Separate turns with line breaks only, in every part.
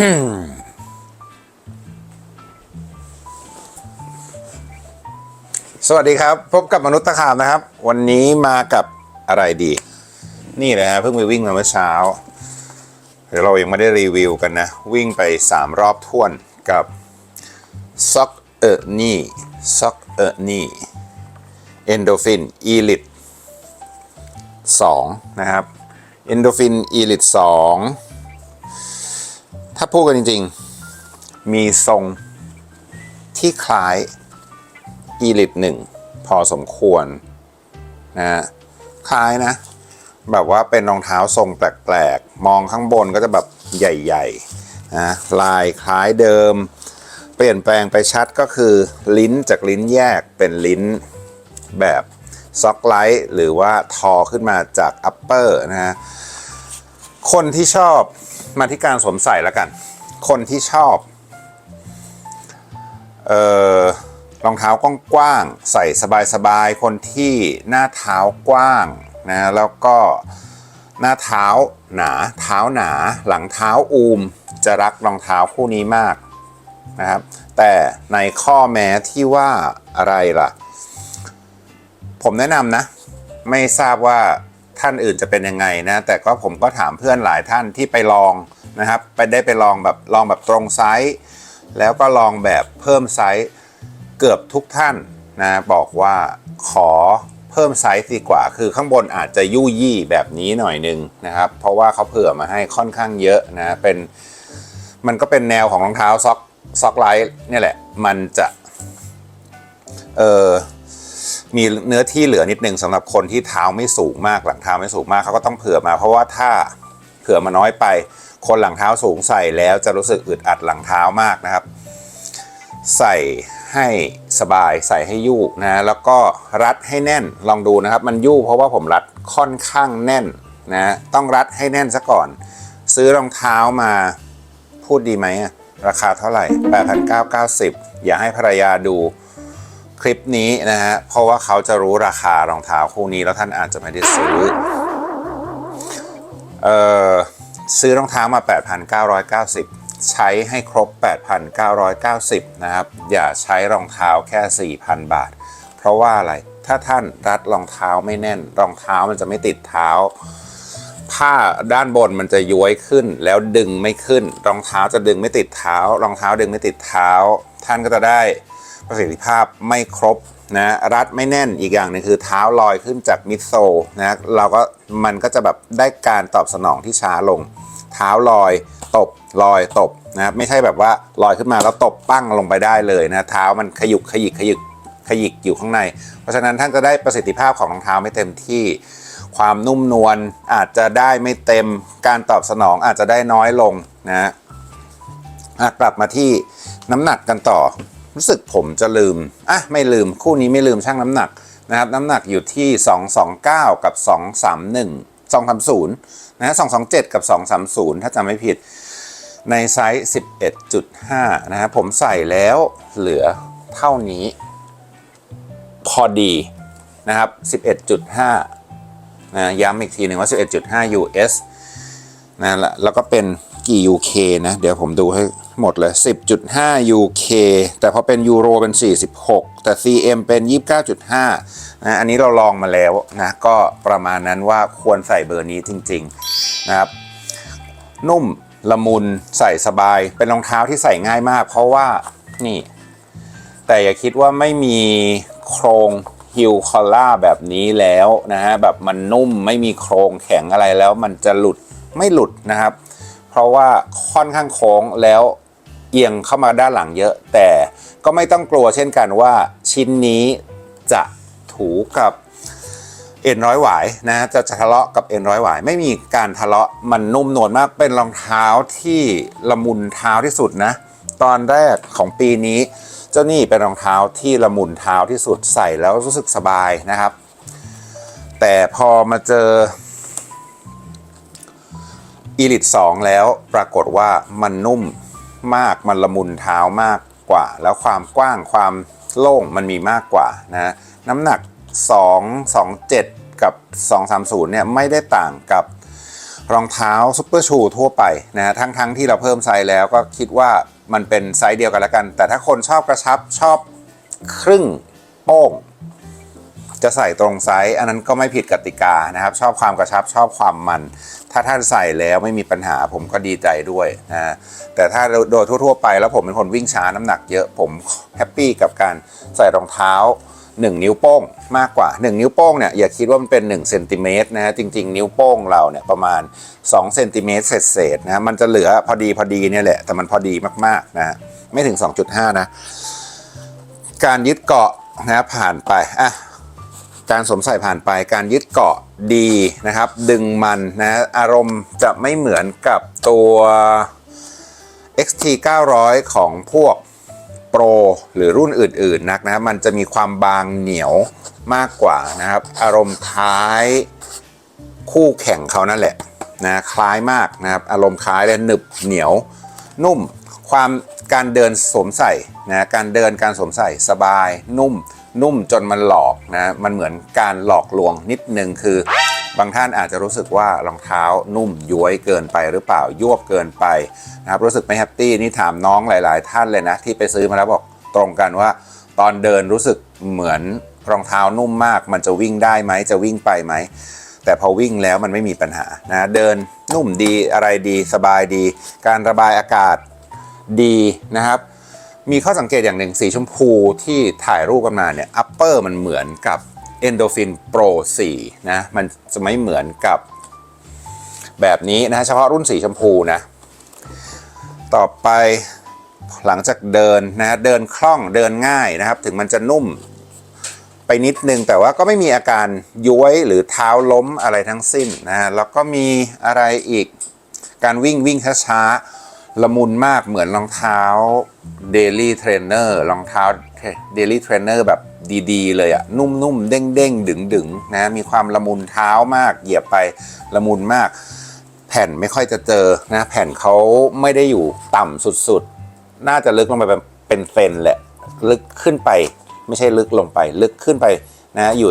สวัสดีครับ พบกับมนุษย์ตะขาบนะครับ วันนี้มากับอะไรดี นี่เลยฮะเพิ่งไปวิ่งมาเมื่อเช้า เดี๋ยวเรายังไม่ได้รีวิวกันนะ วิ่งไป 3 รอบท่วนกับซ็อกเออร์นี่ซ็อกเออร์นี่เอนโดฟินอีลิต2นะครับเอนโดฟินอีลิต2 ถ้าพูดกันจริง ๆ มีทรงที่คล้ายอีลิตหนึ่งพอสมควรนะฮะคล้ายนะ แบบว่าเป็นรองเท้าทรงแปลกๆ มองข้างบนก็จะแบบใหญ่ๆนะลายคล้ายเดิม เปลี่ยนแปลงไปชัดก็คือลิ้นจากลิ้นแยกเป็นลิ้นแบบซ็อกไลท์หรือว่าทอขึ้นมาจากอัปเปอร์นะฮะคนที่ชอบ มาที่การสวมใส่แล้วกัน คนที่ชอบเอ่อรองเท้ากว้างๆใส่สบายๆ คนที่หน้าเท้ากว้างนะแล้วก็หน้าเท้าหนาเท้าหนาหลังเท้าอูม จะรักรองเท้าคู่นี้มากนะครับ แต่ในข้อแม้ที่ว่าอะไรล่ะ ผมแนะนำนะ ไม่ทราบว่า ท่านอื่นจะเป็นยังไงนะแต่ก็ผมก็ถามเพื่อนหลายท่านที่ไปลองนะครับไปได้ไปลองแบบลองแบบตรงไซส์แล้วก็ลองแบบเพิ่มไซส์เกือบทุกท่านนะบอกว่าขอเพิ่มไซส์ดีกว่า คือข้างบนอาจจะยุ่ยยี่แบบนี้หน่อยนึงนะครับ เพราะว่าเขาเผื่อมาให้ค่อนข้างเยอะนะเป็นมันก็เป็นแนวของรองเท้าซ็อกซ็อกไลท์เนี่ยแหละ มันจะเออ มีเนื้อที่เหลือนิดนึงสำหรับคนที่เท้าไม่สูงมากหลังเท้าไม่สูงมากเขาก็ต้องเผื่อมา เพราะว่าถ้าเผื่อมาน้อยไป คนหลังเท้าสูงใส่แล้วจะรู้สึกอึดอัดหลังเท้ามากนะครับ ใส่ให้สบายใส่ให้ยู่นะแล้วก็รัดให้แน่นลองดูนะครับ มันยู่เพราะว่าผมรัดค่อนข้างแน่นนะต้องรัดให้แน่นซะก่อน ซื้อรองเท้ามาพูดดีไหมราคาเท่าไหร่ 8,990 อย่าให้ภรรยาดู คลิปนี้นะฮะเพราะว่าเขาจะรู้ราคารองเท้าคู่นี้แล้วท่านอาจจะไม่ได้ซื้อเอ่อซื้อรองเท้ามา 8,990 ใช้ให้ครบ 8,990 นะครับ อย่าใช้รองเท้าแค่ 4,000 บาท เพราะว่าอะไร ถ้าท่านรัดรองเท้าไม่แน่น รองเท้ามันจะไม่ติดเท้า ผ้าด้านบนมันจะย้วยขึ้นแล้วดึงไม่ขึ้น รองเท้าจะดึงไม่ติดเท้า รองเท้าดึงไม่ติดเท้า ท่านก็จะได้ ประสิทธิภาพไม่ครบนะรัดไม่แน่นอีกอย่างนึงคือเท้าลอยขึ้นจากมิดโซนะเราก็มันก็จะแบบได้การตอบสนองที่ช้าลง เท้าลอยตบลอยตบนะครับไม่ใช่แบบว่าลอยขึ้นมาแล้วตบปั้งลงไปได้เลยนะเท้ามันขยุกขยิกขยิกขยิกอยู่ข้างใน เพราะฉะนั้นท่านจะได้ประสิทธิภาพของรองเท้าไม่เต็มที่ ความนุ่มนวลอาจจะได้ไม่เต็มการตอบสนองอาจจะได้น้อยลงนะอะกลับมาที่น้ำหนักกันต่อ รู้สึกผมจะลืมอะไม่ลืมคู่นี้ไม่ลืมช่างน้ำหนักนะครับน้ำหนักอยู่ที่ 229 กับ 231 230นะ227 กับ 230 ถ้าจำไม่ผิดในไซส์ 11.5 นะครับผมใส่แล้วเหลือเท่านี้ พอดีนะครับ 11.5นะย้ำอีกทีหนึ่งว่า 11.5 US นะแล้วแล้วก็เป็นกี่ UK นะ เดี๋ยวผมดูให้ หมดเลย 10.5 UK แต่พอเป็นยูโรเป็น 46 แต่ CM เป็น 29.5นะอันนี้เราลองมาแล้วนะก็ประมาณนั้นว่าควรใส่เบอร์นี้จริงๆนะครับ นุ่มละมุนใส่สบายเป็นรองเท้าที่ใส่ง่ายมาก เพราะว่านี่ แต่อย่าคิดว่าไม่มีโครงฮิลคอล่าแบบนี้แล้วนะฮะแบบมันนุ่มไม่มีโครงแข็งอะไรแล้วมันจะหลุดไม่หลุดนะครับ เพราะว่าค่อนข้างโค้งแล้วเอียงเข้ามาด้านหลังเยอะ แต่ก็ไม่ต้องกลัวเช่นกันว่าชิ้นนี้จะถูกับเอ็นร้อยหวายนะจะจะทะเลาะกับเอ็นร้อยหวาย ไม่มีการทะเลาะมันนุ่มนวลมากเป็นรองเท้าที่ละมุนเท้าที่สุดนะ ตอนแรกของปีนี้ เจ้านี่เป็นรองเท้าที่ละมุนเท้าที่สุดใส่แล้วรู้สึกสบายนะครับ แต่พอมาเจอ e l i t 2แล้วปรากฏว่ามันนุ่มมากมันละมุนเท้ามากกว่า แล้วความกว้างความโล่งมันมีมากกว่านะน้ำหนัก 2 2 7 กับ 230 เนี่ยไม่ได้ต่างกับรองเท้าซุปเปอร์ชูทั่วไปนะฮะทั้งทั้งที่เราเพิ่มไซส์แล้วก็คิดว่ามันเป็นไซส์เดียวกันแล้วกัน แต่ถ้าคนชอบกระชับชอบครึ่งโป้ง จะใส่ตรงไซส์อันนั้นก็ไม่ผิดกติกานะครับ ชอบความกระชับชอบความมัน ถ้าท่านใส่แล้วไม่มีปัญหาผมก็ดีใจด้วยนะแต่ถ้าโดยทั่ว ๆ ไปแล้วผมเป็นคนวิ่งช้าน้ำหนักเยอะผมแฮปปี้กับการใส่รองเท้า 1 นิ้วโป้งมากกว่า 1 นิ้วโป้งเนี่ยอย่าคิดว่ามันเป็น1เซนติเมตรนะฮะจริง ๆ นิ้วโป้งเราเนี่ยประมาณ2เซนติเมตรเศษๆนะฮะมันจะเหลือพอดีพอดีเนี่ยแหละแต่มันพอดีมากๆนะฮะไม่ถึง 2.5 นะ การยึดเกาะนะผ่านไปอะ การสวมใส่ผ่านไปการยึดเกาะดีนะครับ ดึงมันนะอารมณ์จะไม่เหมือนกับตัว XT 900 ของพวกโปรหรือรุ่นอื่นๆนักนะมันจะมีความบางเหนียวมากกว่านะครับ อารมณ์คล้ายคู่แข่งเขานั่นแหละนะคล้ายมากนะครับ อารมณ์คล้ายเลยหนึบเหนียวนุ่ม ความการเดินสวมใส่นะการเดินการสวมใส่สบายนุ่ม นุ่มจนมันหลอกนะมันเหมือนการหลอกลวงนิดนึงคือบางท่านอาจจะรู้สึกว่ารองเท้านุ่มย้วยเกินไปหรือเปล่ายวบเกินไปนะครับรู้สึกไม่แฮปปี้นี่ถามน้องหลาย ๆ ท่านเลยนะที่ไปซื้อมาแล้วบอกตรงกันว่า ตอนเดินรู้สึกเหมือนรองเท้านุ่มมาก มันจะวิ่งได้ไหมจะวิ่งไปไหมแต่พอวิ่งแล้วมันไม่มีปัญหานะเดินนุ่มดีอะไรดีสบายดี การระบายอากาศดีนะครับ มีข้อสังเกตอย่างหนึ่งสีชมพูที่ถ่ายรูปกันมาเนี่ย upper มันเหมือนกับ Endorphin Pro 4 นะ มันจะไม่เหมือนกับแบบนี้นะเฉพาะรุ่นสีชมพูนะ ต่อไปหลังจากเดินนะเดินคล่องเดินง่ายนะครับ ถึงมันจะนุ่มไปนิดนึงแต่ว่าก็ไม่มีอาการย้วยหรือเท้าล้มอะไรทั้งสิ้นนะแล้วก็มีอะไรอีกการวิ่งวิ่งช้าๆละมุนมากเหมือนรองเท้า Daily Trainer รองเท้า Daily Trainer แบบดีๆ เลยอะนุ่มๆ เด้งๆ ดึงๆ นะ มีความละมุนเท้ามาก เหยียบไปละมุนมาก แผ่นไม่ค่อยจะเจอนะ แผ่นเขาไม่ได้อยู่ต่ำสุดๆ น่าจะลึกลงไปเป็นเป็นเซนแหละ ลึกขึ้นไป ไม่ใช่ลึกลงไป ลึกขึ้นไปนะ อยู่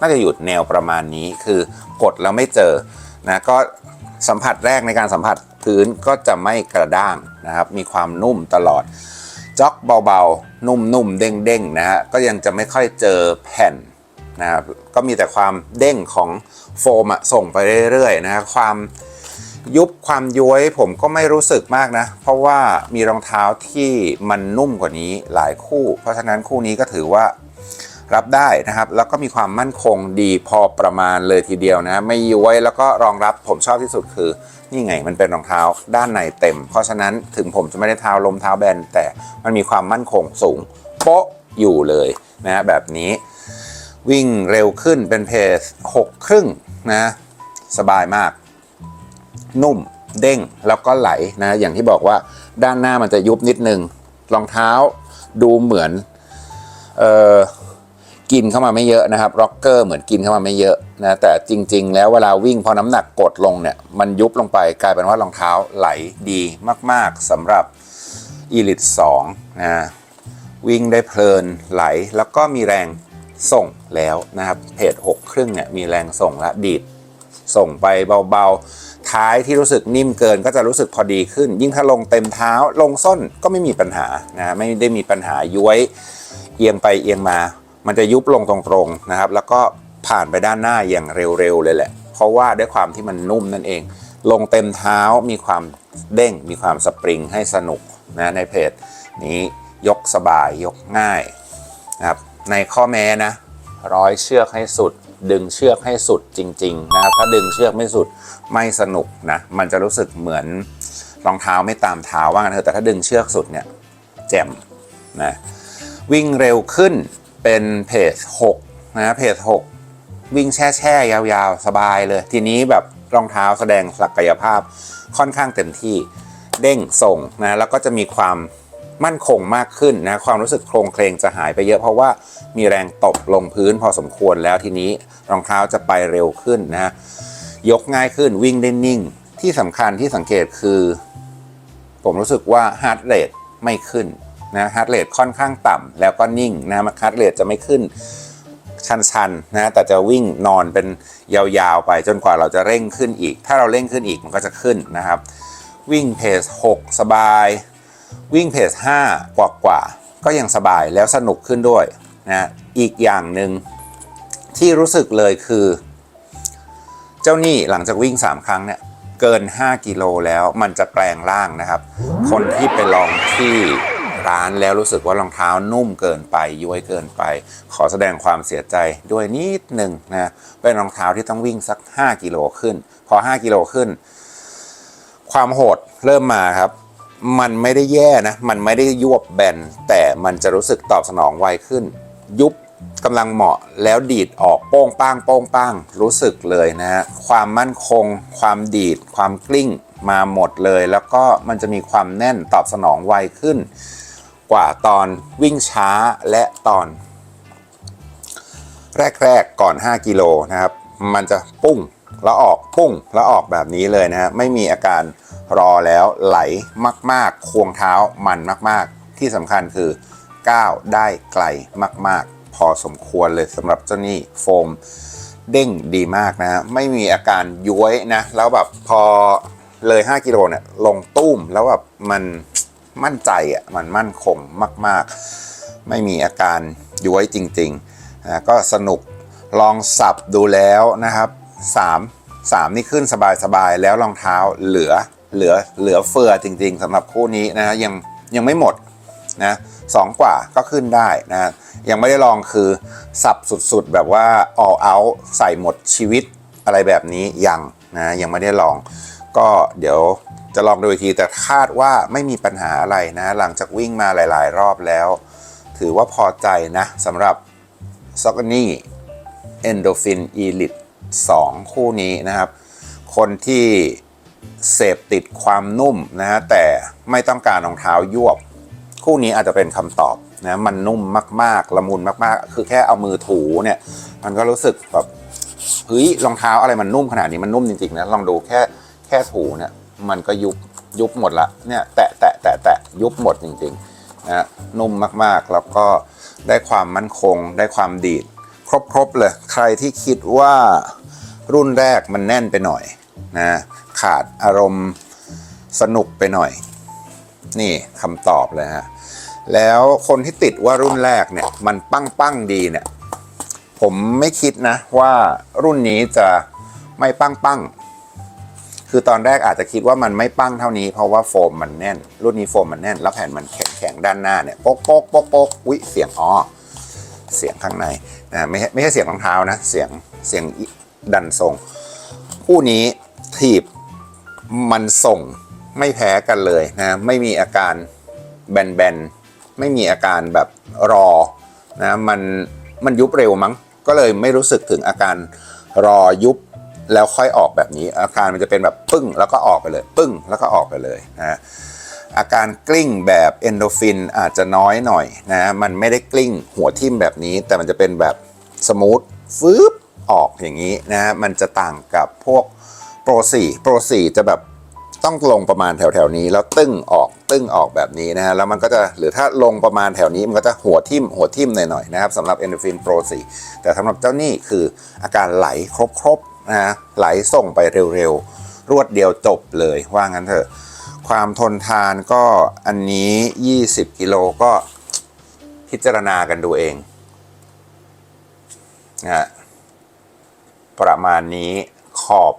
น่าจะอยู่แนวประมาณนี้ คือกดแล้วไม่เจอ นะก็สัมผัสแรกในการสัมผัสพื้นก็จะไม่กระด้างนะครับ มีความนุ่มตลอดจ็อกเบาๆ นุ่มๆ เด้งๆนะฮะก็ยังจะไม่ค่อยเจอแผ่นนะครับก็มีแต่ความเด้งของโฟมอะส่งไปเรื่อยๆนะฮะความยุบความย้วยผมก็ไม่รู้สึกมากนะ เพราะว่ามีรองเท้าที่มันนุ่มกว่านี้หลายคู่ เพราะฉะนั้นคู่นี้ก็ถือว่า รับได้นะครับ แล้วก็มีความมั่นคงดีพอประมาณเลยทีเดียวนะ ไม่ย้วยแล้วก็รองรับผมชอบที่สุดคือ นี่ไงมันเป็นรองเท้าด้านในเต็ม เพราะฉะนั้นถึงผมจะไม่ได้เท้าลมเท้าแบนแต่มันมีความมั่นคงสูงโป๊ะอยู่เลยนะแบบนี้ วิ่งเร็วขึ้นเป็นเพจ6ครึ่งนะสบายมาก นุ่มเด้งแล้วก็ไหลนะ อย่างที่บอกว่าด้านหน้ามันจะยุบนิดนึงรองเท้าดูเหมือนเออ กินเข้ามาไม่เยอะนะครับร็อกเกอร์เหมือนกินเข้ามาไม่เยอะนะแต่จริง ๆ แล้วเวลาวิ่งพอน้ำหนักกดลงเนี่ยมันยุบลงไปกลายเป็นว่ารองเท้าไหลดีมาก ๆสำหรับ Elite 2นะวิ่งได้เพลินไหลแล้วก็มีแรงส่งแล้วนะครับเพจ6ครึ่งเนี่ยมีแรงส่งและดีดส่งไปเบาๆ ท้ายที่รู้สึกนิ่มเกินก็จะรู้สึกพอดีขึ้น ยิ่งถ้าลงเต็มเท้าลงส้นก็ไม่มีปัญหานะไม่ได้มีปัญหาย้วยเอียงไปเอียงมา มันจะยุบลงตรงๆนะครับ แล้วก็ผ่านไปด้านหน้าอย่างเร็วๆเลยแหละ เพราะว่าด้วยความที่มันนุ่มนั่นเอง ลงเต็มเท้ามีความเด้ง มีความสปริงให้สนุกนะในเพจนี้ยกสบายยกง่ายนะครับในข้อแม้นะ ร้อยเชือกให้สุด ดึงเชือกให้สุดจริง ๆ นะครับ ถ้าดึงเชือกไม่สุดไม่สนุกนะมันจะรู้สึกเหมือนรองเท้าไม่ตามเท้าว่างั้นเถอะแต่ถ้าดึงเชือกสุดเนี่ยแจ่มนะวิ่งเร็วขึ้น เป็นเพจ6นะเพจ6วิ่งแช่แช่ยาวๆ สบายเลย ทีนี้แบบรองเท้าแสดงศักยภาพค่อนข้างเต็มที่เด้งส่งนะแล้วก็จะมีความมั่นคงมากขึ้นนะความรู้สึกโครงเคลงจะหายไปเยอะเพราะว่ามีแรงตบลงพื้นพอสมควรแล้วทีนี้รองเท้าจะไปเร็วขึ้นนะยกง่ายขึ้นวิ่งได้นิ่ง ที่สำคัญที่สังเกตคือ ผมรู้สึกว่าฮาร์ดเรทไม่ขึ้น นะฮาร์ดเรทค่อนข้างต่ำแล้วก็นิ่งนะฮาร์ดเรทจะไม่ขึ้นชันๆนะแต่จะวิ่งนอนเป็นยาวๆไปจนกว่าเราจะเร่งขึ้นอีก ถ้าเราเร่งขึ้นอีกมันก็จะขึ้นนะครับ วิ่งเพจ6สบาย วิ่งเพจ5กว่ากว่าก็ยังสบายแล้วสนุกขึ้นด้วยนะอีกอย่างหนึ่งที่รู้สึกเลยคือ เจ้านี่หลังจากวิ่ง 3 ครั้งเนี่ยเกิน 5 กิโลแล้วมันจะแปลงร่างนะครับ คนที่ไปลองที่ ร้านแล้วรู้สึกว่ารองเท้านุ่มเกินไปย้วยเกินไป ขอแสดงความเสียใจด้วยนิดหนึ่งนะเป็นรองเท้าที่ต้องวิ่งสัก 5 กิโลขึ้น พอ 5 กิโลขึ้น ความโหดเริ่มมาครับ มันไม่ได้แย่นะ มันไม่ได้ยวบแบน แต่มันจะรู้สึกตอบสนองไวขึ้น ยุบกำลังเหมาะแล้วดีดออกโป้งป้างโป้งป้างรู้สึกเลยนะฮะความมั่นคง ความดีด ความกลิ้งมาหมดเลย แล้วก็มันจะมีความแน่นตอบสนองไวขึ้น กว่าตอนวิ่งช้าและตอน แรกๆก่อน 5 กิโลนะครับ มันจะปุ้งแล้วออกปุ้งแล้วออกแบบนี้เลยนะฮะไม่มีอาการรอแล้วไหลมากๆ ควงเท้ามันมากๆ ที่สำคัญคือก้าวได้ไกลมาก ๆ พอสมควรเลยสำหรับเจ้านี่โฟมเด้งดีมากนะฮะไม่มีอาการย้วยนะ แล้วแบบพอเลย 5 กิโลเนี่ยลงตุ้มแล้วแบบมัน มั่นใจอะมันมั่นคงมาก ๆ ไม่มีอาการย้วยจริงๆนะก็สนุกลองสับดูแล้วนะครับ 3 3 นี่ขึ้นสบายๆ แล้วรองเท้าเหลือเหลือเหลือเฟือจริงๆสำหรับคู่นี้นะยังยังไม่หมดนะสองกว่าก็ขึ้นได้นะยังไม่ได้ลองคือสับสุดๆ แบบว่า all out ใส่หมดชีวิตอะไรแบบนี้ยังนะยังไม่ได้ลอง ก็เดี๋ยว จะลองดูอีกทีแต่คาดว่าไม่มีปัญหาอะไรนะ หลังจากวิ่งมาหลายๆ รอบแล้ว ถือว่าพอใจนะสำหรับซอกนี่ Endorphin Elite 2คู่นี้นะครับ คนที่เสพติดความนุ่มนะฮะแต่ไม่ต้องการรองเท้ายวบ คู่นี้อาจจะเป็นคำตอบนะมันนุ่มมากๆละมุนมากๆ คือแค่เอามือถูเนี่ย มันก็รู้สึกแบบเฮ้ยรองเท้าอะไรมันนุ่มขนาดนี้มันนุ่มจริงๆนะลองดูแค่แค่ถูเนี่ย มันก็ยุบยุบหมดละเนี่ยแตะแตะแตะแตะยุบหมดจริงๆนะนุ่มมากๆแล้วก็ได้ความมั่นคง ได้ความดีด ครบๆเลยใครที่คิดว่ารุ่นแรกมันแน่นไปหน่อยนะขาดอารมณ์สนุกไปหน่อย นี่คำตอบเลยฮะแล้วคนที่ติดว่ารุ่นแรกเนี่ยมันปั้งปั้งดีเนี่ยผมไม่คิดนะว่ารุ่นนี้จะไม่ปั้งปั้ง คือตอนแรกอาจจะคิดว่ามันไม่ปั้งเท่านี้เพราะว่าโฟมมันแน่น รุ่นนี้โฟมมันแน่น แล้วแผ่นมันแข็งแข็งด้านหน้าเนี่ยโป๊กโป๊กโป๊กโป๊กอุ๊ยเสียงอ๋อเสียงข้างในนะไม่ใช่ไม่ใช่เสียงรองเท้านะ เสียงเสียงดันทรง คู่นี้ถีบมันส่งไม่แพ้กันเลยนะไม่มีอาการแบนๆไม่มีอาการแบบรอนะมันมันยุบเร็วมั้งก็เลยไม่รู้สึกถึงอาการรอยุบ แล้วค่อยออกแบบนี้ อาการมันจะเป็นแบบปึ้งแล้วก็ออกไปเลย ปึ้งแล้วก็ออกไปเลยนะอาการกลิ้งแบบเอนโดฟินอาจจะน้อยหน่อยนะมันไม่ได้กลิ้งหัวทิ่มแบบนี้ แต่มันจะเป็นแบบสมูทฟืบออกอย่างนี้นะมันจะต่างกับพวกโปร4โปร4จะแบบต้องลงประมาณแถวๆนี้ แล้วตึ้งออกตึ้งออกแบบนี้นะฮะแล้วมันก็จะหรือถ้าลงประมาณแถวนี้มันก็จะหัวทิ่มหัวทิ่มหน่อยๆนะครับสำหรับ Endorphin Pro 4แต่สำหรับเจ้านี่คืออาการไหลครบๆ นะไหลส่งไปเร็วๆ รวดเดียวจบเลยว่างั้นเถอะ ความทนทานก็อันนี้ 20 กิโลก็พิจารณากันดูเองนะฮะประมาณนี้ขอบ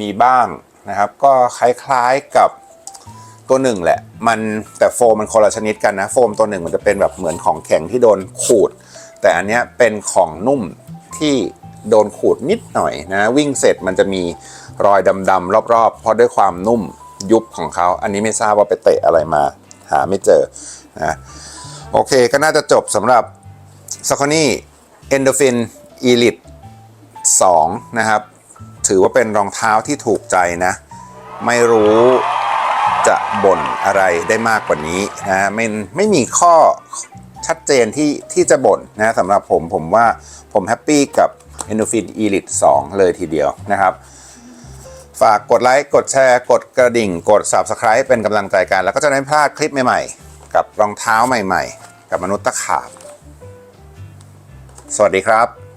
มีบ้างนะครับ ก็คล้ายๆกับตัวหนึ่งแหละ มันแต่โฟมมันคนละชนิดกันนะ โฟมตัวหนึ่งมันจะเป็นแบบเหมือนของแข็งที่โดนขูด แต่อันเนี้ยเป็นของนุ่มที่ โดนขูดนิดหน่อยนะวิ่งเสร็จมันจะมีรอยดำๆรอบๆ เพราะด้วยความนุ่มยุบของเขา อันนี้ไม่ทราบว่าไปเตะอะไรมา หาไม่เจอนะโอเคก็น่าจะจบสำหรับ s a c o n y Endorphin Elite 2 นะครับ ถือว่าเป็นรองเท้าที่ถูกใจนะ ไม่รู้จะบ่นอะไรได้มากกว่านี้นะไม่ไม่มีข้อชัดเจนที่ที่จะบ่นนะสำหรับผมผมว่าผมแฮปปี้กับ Endorphin Elite 2เลยทีเดียวนะครับ ฝากกดไลค์กดแชร์ กดกระดิ่ง กด Subscribe เป็นกำลังใจกัน แล้วก็จะไม่พลาดคลิปใหม่ๆ กับรองเท้าใหม่ๆ กับมนุษย์ตะขาบ สวัสดีครับ